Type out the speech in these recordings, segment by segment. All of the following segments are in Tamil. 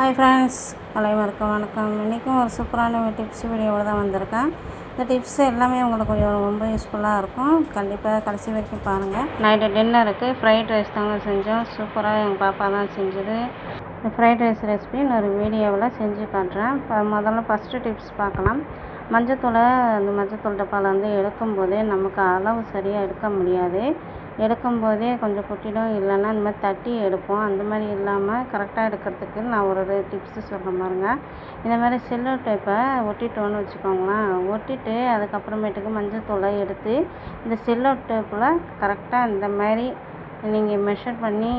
ஹாய் ஃப்ரெண்ட்ஸ் அனைவருக்கும் வணக்கம். இன்றைக்கும் ஒரு சூப்பரான ஒரு டிப்ஸ் வீடியோவில் தான் வந்திருக்கேன். இந்த டிப்ஸ் எல்லாமே உங்களுக்கு கொஞ்சம் ரொம்ப யூஸ்ஃபுல்லாக இருக்கும். கண்டிப்பாக கடைசி வரைக்கும் பாருங்கள் நைட்டு டின்னருக்கு ஃப்ரைட் ரைஸ் தாங்க செஞ்சோம். சூப்பராக எங்கள் பாப்பா தான் செஞ்சது. இந்த ஃப்ரைட் ரைஸ் ரெசிபி நான் ஒரு வீடியோவில் செஞ்சு காட்டுறேன். இப்போ முதல்ல ஃபஸ்ட்டு டிப்ஸ் பார்க்கலாம். மஞ்சத்தூளை அந்த மஞ்சத்தூள் டப்பாவில் வந்து எடுக்கும்போதே நமக்கு அளவு சரியாக எடுக்க முடியாது. எடுக்கும் போதே கொஞ்சம் கொட்டிடும் இல்லைன்னா இந்த மாதிரி தட்டி எடுப்போம். அந்த மாதிரி இல்லாமல் கரெக்டாக எடுக்கிறதுக்கு நான் ஒரு டிப்ஸு சொல்கிறேன் பாருங்க. இந்த மாதிரி செல்லோ டேப்பை ஒட்டிட்டோன்னு வச்சுக்கோங்களேன். ஒட்டிட்டு அதுக்கப்புறமேட்டுக்கு மஞ்சள் தூளை எடுத்து இந்த செல்லோ டேப்பில் கரெக்டாக இந்த மாதிரி நீங்கள் மெஷர் பண்ணி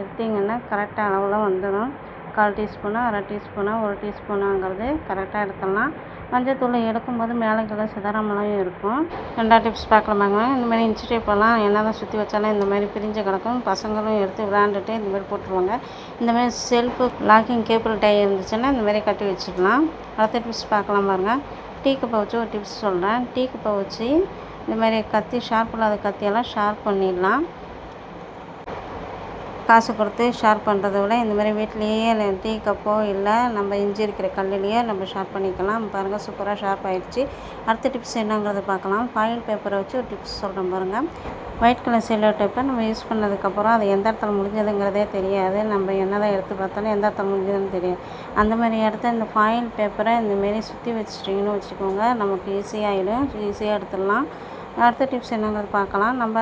எடுத்தீங்கன்னா கரெக்டாக அளவில் வந்துடும். கால் டீஸ்பூனு அரை டீஸ்பூனு ஒரு டீஸ்பூனுங்கிறது கரெக்டாக எடுத்துடலாம். மஞ்சத்தூள் எடுக்கும்போது மேலே கீழே சிதறாமலையும் இருக்கும். ரெண்டாவது டிப்ஸ் பார்க்கலாமாங்க இந்த மாதிரி இன்ச்சு டேப்பெல்லாம் என்ன தான் சுற்றி வச்சாலும் இந்த மாதிரி பிரிஞ்சு கிடக்கும். பசங்களும் எடுத்து விளாண்டுட்டு இந்தமாதிரி போட்டுருவாங்க. இந்தமாரி செல்ஃபு லாக்கிங் கேபிள் டை இருந்துச்சுன்னா இந்தமாரி கட்டி வச்சுக்கலாம் அடுத்த டிப்ஸ் பார்க்கலாம் பாருங்கள் டீ கப்பை வச்சு ஒரு டிப்ஸ் சொல்கிறேன் டீ கப்பை வச்சு கத்தி ஷார்ப் இல்லாத கத்தியெல்லாம் ஷார்ப் பண்ணிடலாம். காசு கொடுத்து ஷேர் பண்ணுறத விட இந்த மாதிரி வீட்லேயே டீ கப்போ இல்லை நம்ம இஞ்சி இருக்கிற கல்லுலேயே நம்ம ஷேர் பண்ணிக்கலாம். பாருங்கள் சூப்பராக ஷார்ப் ஆகிடுச்சு அடுத்த டிப்ஸ் என்னங்கிறத பார்க்கலாம். ஃபாயில் பேப்பரை வச்சு ஒரு டிப்ஸ் சொல்கிறேன் பாருங்கள் ஒயிட் கலர் செல்லோ டேப்பை நம்ம யூஸ் பண்ணதுக்கப்புறம் அது எந்த இடத்துல முடிஞ்சதுங்கிறதே தெரியாது. நம்ம என்ன தான் எடுத்து பார்த்தாலும் எந்த இடத்துல முடிஞ்சதுன்னு தெரியாது. அந்த மாதிரி இடத்த இந்த ஃபாயில் பேப்பரை இந்தமாரி சுற்றி வச்சுட்டிங்கன்னு வச்சுக்கோங்க. நமக்கு ஈஸியாகிடும் ஈஸியாக எடுத்துடலாம். அடுத்த டிப்ஸ் என்னங்கிறது பார்க்கலாம். நம்ம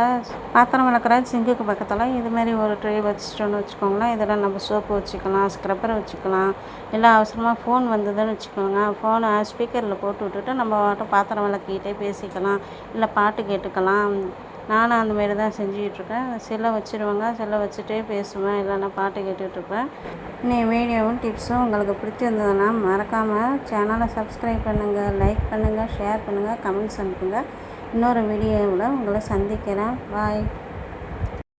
பாத்திரம் விளக்குற சிங்குக்கு பக்கத்தில் இதுமாரி ஒரு ட்ரே வச்சுட்டோன்னு வச்சுக்கோங்களேன். இதில் நம்ம சோப்பு வச்சுக்கலாம் ஸ்க்ரப்பரை வச்சுக்கலாம். இல்லை அவசரமாக ஃபோன் வந்ததுன்னு வச்சுக்கோங்க. ஃபோனை ஸ்பீக்கரில் போட்டு விட்டுட்டு நம்ம மட்டும் பாத்திரம் விளக்கிக்கிட்டே பேசிக்கலாம். இல்லை பாட்டு கேட்டுக்கலாம். நானும் அந்தமாரி தான் செஞ்சுக்கிட்டுருக்கேன் செல்லை வச்சுருவேங்க. செல்லை வச்சுட்டே பேசுவேன். இல்லைன்னா பாட்டு கேட்டுட்ருப்பேன் நீ வீடியோவும் டிப்ஸும் உங்களுக்கு பிடிச்சிருந்ததுன்னா மறக்காமல் சேனலை சப்ஸ்கிரைப் பண்ணுங்கள் லைக் பண்ணுங்கள் ஷேர் பண்ணுங்கள் கமெண்ட்ஸ் அனுப்புங்கள் இன்னொரு வீடியோவில் உங்களை சந்திக்கிறேன். பாய்